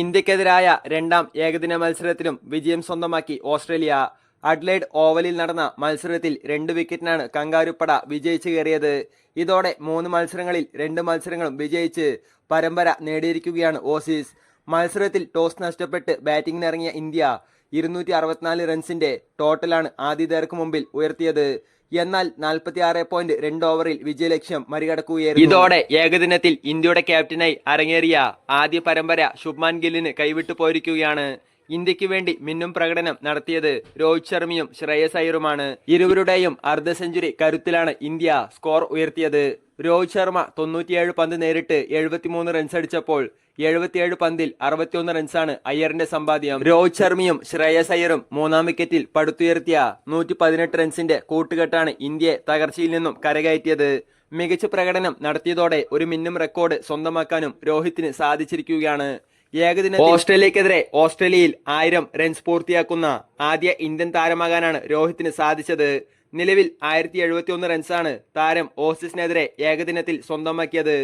ഇന്ത്യക്കെതിരായ രണ്ടാം ഏകദിന മത്സരത്തിലും വിജയം സ്വന്തമാക്കി ഓസ്ട്രേലിയ. അഡ്ലൈഡ് ഓവലിൽ നടന്ന മത്സരത്തിൽ രണ്ട് വിക്കറ്റിനാണ് കങ്കാരുപ്പട വിജയിച്ചു കയറിയത്. ഇതോടെ മൂന്ന് മത്സരങ്ങളിൽ രണ്ട് മത്സരങ്ങളും വിജയിച്ച് പരമ്പര നേടിയിരിക്കുകയാണ് ഓസീസ്. മത്സരത്തിൽ ടോസ് നഷ്ടപ്പെട്ട് ബാറ്റിംഗിനിറങ്ങിയ ഇന്ത്യ ഇരുന്നൂറ്റി അറുപത്തിനാല് റൺസിന്റെ ടോട്ടലാണ് ആതിഥേയർക്ക് മുമ്പിൽ ഉയർത്തിയത്. എന്നാൽ നാൽപ്പത്തി ആറ് പോയിന്റ് രണ്ട് ഓവറിൽ വിജയലക്ഷ്യം മറികടക്കുകയായിരുന്നു. ഇതോടെ ഏകദിനത്തിൽ ഇന്ത്യയുടെ ക്യാപ്റ്റനായി അരങ്ങേറിയ ആദ്യ പരമ്പര ശുഭ്മാൻ ഗില്ലിന് കൈവിട്ടു പോയിരിക്കുകയാണ്. ഇന്ത്യയ്ക്ക് വേണ്ടി മിന്നും പ്രകടനം നടത്തിയത് രോഹിത് ശർമ്മയും ശ്രേയസ് അയ്യറുമാണ്. ഇരുവരുടെയും അർദ്ധ സെഞ്ചുറി കരുത്തിലാണ് ഇന്ത്യ സ്കോർ ഉയർത്തിയത്. രോഹിത് ശർമ്മ തൊണ്ണൂറ്റിയേഴ് പന്ത് നേരിട്ട് എഴുപത്തിമൂന്ന് റൺസ് അടിച്ചപ്പോൾ എഴുപത്തിയേഴ് പന്തിൽ അറുപത്തിയൊന്ന് റൺസാണ് അയ്യറിന്റെ സമ്പാദ്യം. രോഹിത് ശർമ്മയും ശ്രേയസ് അയ്യറും മൂന്നാം വിക്കറ്റിൽ പടുത്തുയർത്തിയ നൂറ്റി പതിനെട്ട് റൺസിന്റെ കൂട്ടുകെട്ടാണ് ഇന്ത്യയെ തകർച്ചയിൽ നിന്നും കരകയറ്റിയത്. മികച്ച പ്രകടനം നടത്തിയതോടെ ഒരു മിന്നും റെക്കോർഡ് സ്വന്തമാക്കാനും രോഹിത്തിന് സാധിച്ചിരിക്കുകയാണ്. ഏകദിന ഓസ്ട്രേലിയക്കെതിരെ ഓസ്ട്രേലിയയിൽ ആയിരം റൺസ് പൂർത്തിയാക്കുന്ന ആദ്യ ഇന്ത്യൻ താരമാകാനാണ് രോഹിത്തിന് സാധിച്ചത്. നിലവിൽ ആയിരത്തി എഴുപത്തിയൊന്ന് റൺസാണ് താരം ഓസീസിനെതിരെ ഏകദിനത്തിൽ സ്വന്തമാക്കിയത്.